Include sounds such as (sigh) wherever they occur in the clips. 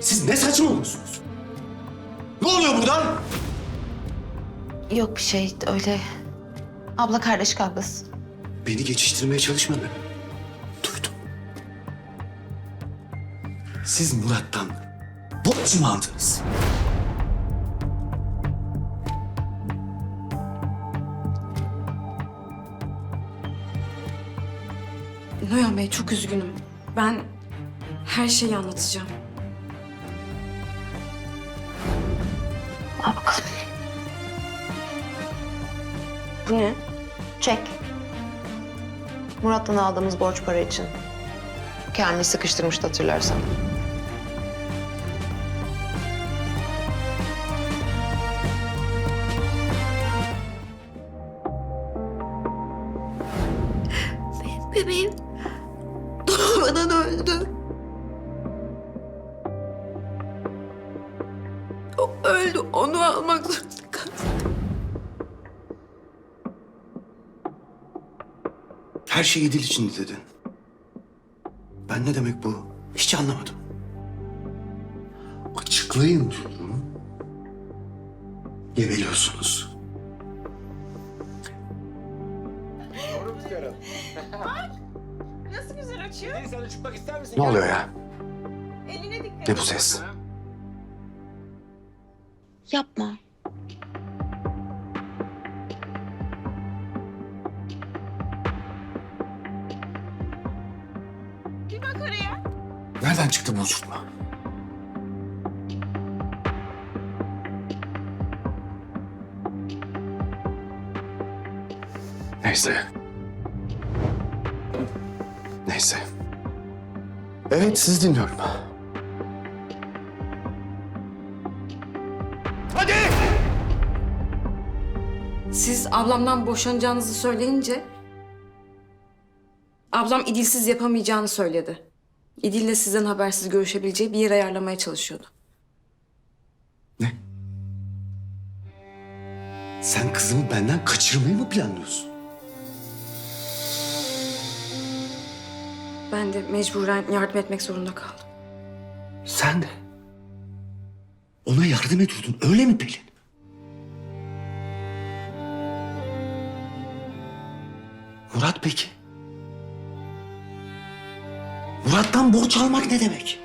Siz ne saçmalıyorsunuz? Ne oluyor burada? Yok bir şey öyle. Abla kardeş kavgası. Beni geçiştirmeye çalışma be. Duydum. Siz Murat'tan borç mu aldınız? Noyan Bey çok üzgünüm. Ben her şeyi anlatacağım. Bu ne? Çek. Murat'tan aldığımız borç para için. Kamil sıkıştırmıştı hatırlarsan. Benim bebeğim doğmadan öldü. O öldü. Onu almak zorunda Her şey İdil için dedin. Ben ne demek bu? Hiç anlamadım. Açıklayın diyorum. Geveliyorsunuz. Nasıl güzel açıyor? Sen de çıkmak ister misin? Ne oluyor ya? Eline dikkat Ne bu ses? Yapma. Nereden çıktı bu uçurtma? Neyse. Neyse. Evet, siz dinliyorum. Hadi! Siz ablamdan boşanacağınızı söyleyince... Ablam İdil'siz yapamayacağını söyledi. İdil'le sizden habersiz görüşebileceği bir yer ayarlamaya çalışıyordu. Ne? Sen kızımı benden kaçırmayı mı planlıyorsun? Ben de mecburen yardım etmek zorunda kaldım. Sen de. Ona yardım ediyordun, öyle mi Pelin? Murat peki? Murat'tan borç almak ne demek?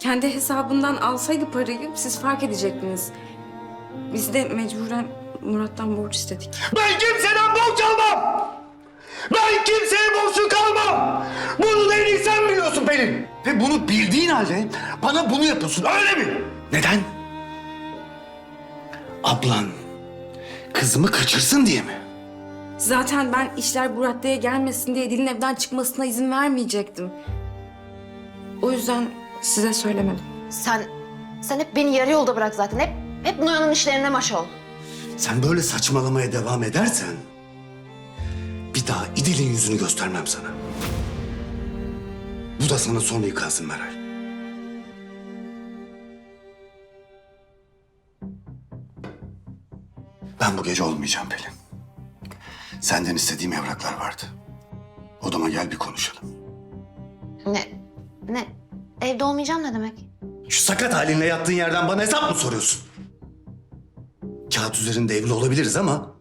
Kendi hesabından alsaydı parayı siz fark edecektiniz. Biz de mecburen Murat'tan borç istedik. Ben kimseden borç almam! Ben kimseye borçlu kalmam! Bunu da en iyi sen biliyorsun Pelin. Ve bunu bildiğin halde bana bunu yapıyorsun, öyle mi? Neden? Ablan kızımı kaçırsın diye mi? Zaten ben işler bu raddeye gelmesin diye dilin evden çıkmasına izin vermeyecektim. O yüzden size söylemedim. Sen, sen hep beni yarı yolda bırak zaten. Hep, hep Noyan'ın işlerine maş ol. Sen böyle saçmalamaya devam edersen... ...bir daha İdil'in yüzünü göstermem sana. Bu da sana son ikazım Meral. Ben bu gece olmayacağım Pelin. Senden istediğim evraklar vardı. Odama gel bir konuşalım. Ne, ne? Evde olmayacağım ne demek? Şu sakat halinle yattığın yerden bana hesap mı soruyorsun? Kağıt üzerinde evli olabiliriz ama...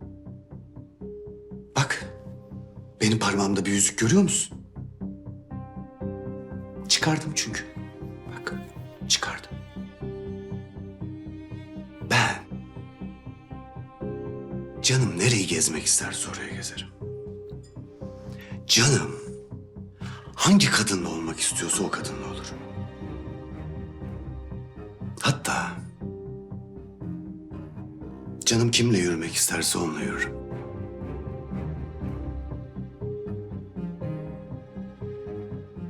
Bak, benim parmağımda bir yüzük görüyor musun? Çıkardım çünkü. Bak, çıkardım. Ben... Canım nereyi gezmek isterse oraya gezerim. Canım hangi kadınla olmak istiyorsa o kadınla olurum. Hatta canım kimle yürümek isterse onunla yürürüm.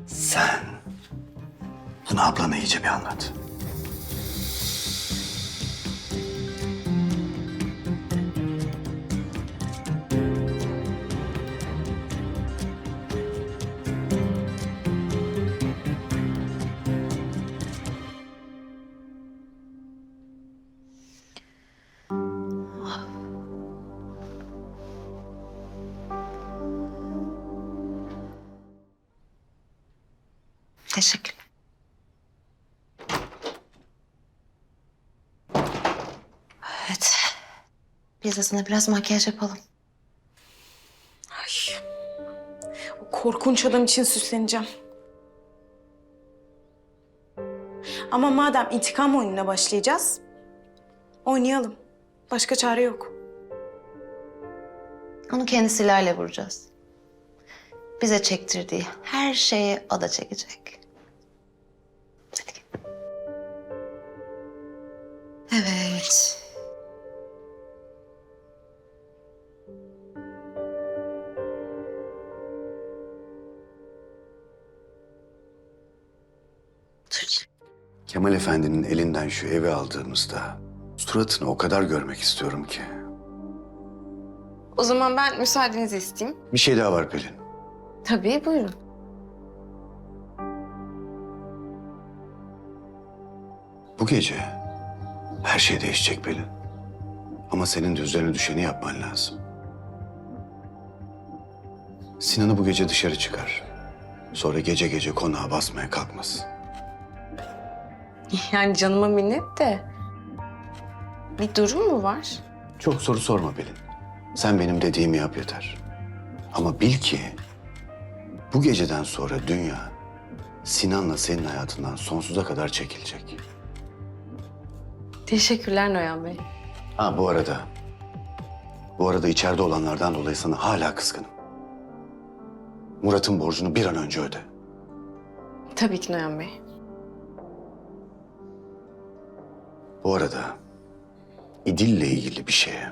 Sen bunu ablana iyice bir anlat. Teşekkürler. Evet. Biz de sana biraz makyaj yapalım. Ay. O korkunç adam için süsleneceğim. Ama madem intikam oyununa başlayacağız, oynayalım. Başka çare yok. Onu kendi silahıyla vuracağız. Bize çektirdiği her şeyi o da çekecek. Evet. Kemal Efendi'nin elinden şu evi aldığımızda suratını o kadar görmek istiyorum ki. O zaman ben müsaadenizi isteyeyim. Bir şey daha var Pelin. Tabii, buyurun. Bu gece her şey değişecek Pelin. Ama senin de üzerine düşeni yapman lazım. Sinan'ı bu gece dışarı çıkar. Sonra gece gece konağa basmaya kalkmasın. (laughs) Yani canıma minnet de... Bir durum mu var? Çok soru sorma Pelin. Sen benim dediğimi yap yeter. Ama bil ki bu geceden sonra dünya Sinan'la senin hayatından sonsuza kadar çekilecek. Teşekkürler Noyan Bey. Ha bu arada, bu arada içeride olanlardan dolayı sana hala kızgınım. Murat'ın borcunu bir an önce öde. Tabii ki Noyan Bey. Bu arada İdil'le ilgili bir şeye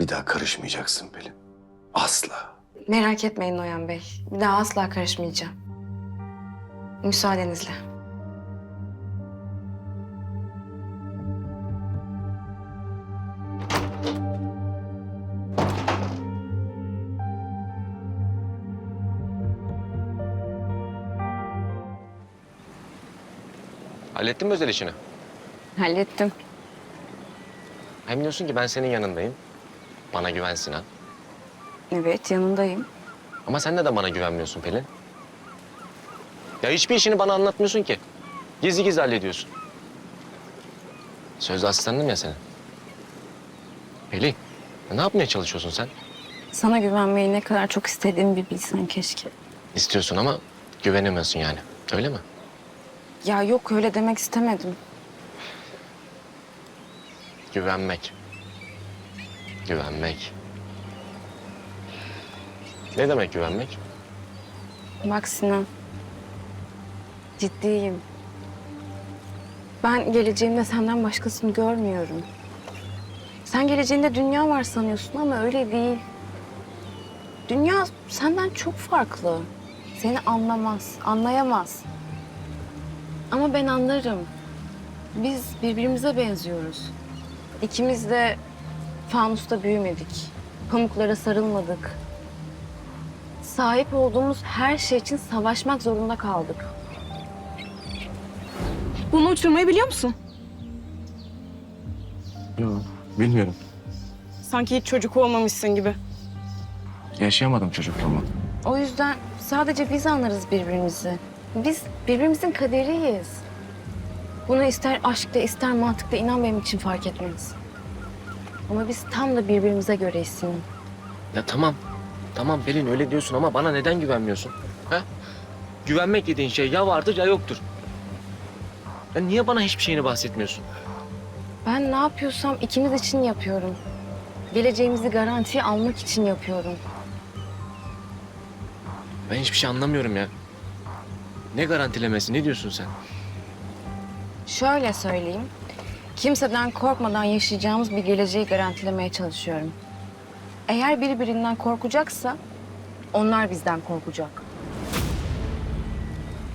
bir daha karışmayacaksın Pelin. Asla. Merak etmeyin Noyan Bey. Bir daha asla karışmayacağım. Müsaadenizle. Hallettin mi özel işini? Hallettim. Hem diyorsun ki ben senin yanındayım. Bana güven Sinan. Evet, yanındayım. Ama sen neden bana güvenmiyorsun Pelin? Ya hiçbir işini bana anlatmıyorsun ki. Gizli gizli hallediyorsun. Sözde asistanım ya senin. Pelin, ya ne yapmaya çalışıyorsun sen? Sana güvenmeyi ne kadar çok istediğimi bir bilsen keşke. İstiyorsun ama güvenemiyorsun yani. Öyle mi? Ya yok öyle demek istemedim. Güvenmek. Güvenmek. Ne demek güvenmek? Bak Sinan. Ciddiyim. Ben geleceğimde senden başkasını görmüyorum. Sen geleceğinde dünya var sanıyorsun ama öyle değil. Dünya senden çok farklı. Seni anlamaz, anlayamaz. Ama ben anlarım. Biz birbirimize benziyoruz. İkimiz de fanusta büyümedik. Pamuklara sarılmadık. Sahip olduğumuz her şey için savaşmak zorunda kaldık. Bunu uçurmayı biliyor musun? Yok, bilmiyorum. Sanki hiç çocuk olmamışsın gibi. Yaşayamadım çocukluğumu. O yüzden sadece biz anlarız birbirimizi. Biz birbirimizin kaderiyiz. Buna ister aşkta ister mantıkta inan benim için fark etmez. Ama biz tam da birbirimize göreyiz Sinan. Ya tamam. Tamam Pelin öyle diyorsun ama bana neden güvenmiyorsun? Ha? Güvenmek dediğin şey ya vardır ya yoktur. Ya niye bana hiçbir şeyini bahsetmiyorsun? Ben ne yapıyorsam ikimiz için yapıyorum. Geleceğimizi garantiye almak için yapıyorum. Ben hiçbir şey anlamıyorum ya. Ne garantilemesi ne diyorsun sen? Şöyle söyleyeyim. Kimseden korkmadan yaşayacağımız bir geleceği garantilemeye çalışıyorum. Eğer biri birinden korkacaksa onlar bizden korkacak.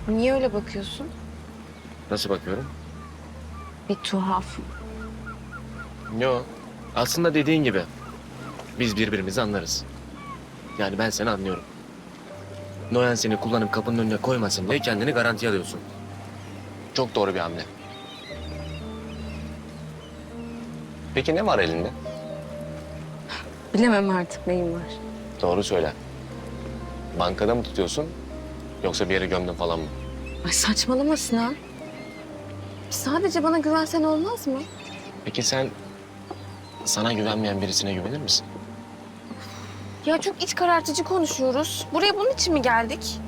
Niye öyle bakıyorsun? Nasıl bakıyorum? Bir tuhaf. Yo. Aslında dediğin gibi. Biz birbirimizi anlarız. Yani ben seni anlıyorum. Noyan seni kullanıp kapının önüne koymasın diye kendini garantiye alıyorsun. Çok doğru bir hamle. Peki ne var elinde? Bilemem artık neyim var. Doğru söyle. Bankada mı tutuyorsun? Yoksa bir yere gömdün falan mı? Ay saçmalama Sinan. Sadece bana güvensen olmaz mı? Peki sen sana güvenmeyen birisine güvenir misin? Ya çok iç karartıcı konuşuyoruz. Buraya bunun için mi geldik?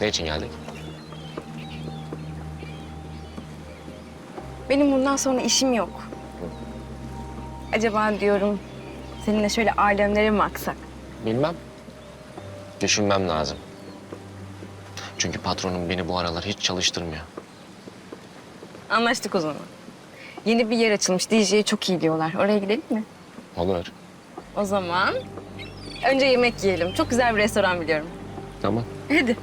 Ne için geldik? Benim bundan sonra işim yok. Acaba diyorum seninle şöyle alemlere mi aksak? Bilmem. Düşünmem lazım. Çünkü patronum beni bu aralar hiç çalıştırmıyor. Anlaştık o zaman. Yeni bir yer açılmış. DJ'yi çok iyi diyorlar. Oraya gidelim mi? Olur. O zaman önce yemek yiyelim. Çok güzel bir restoran biliyorum. Tamam. Hadi.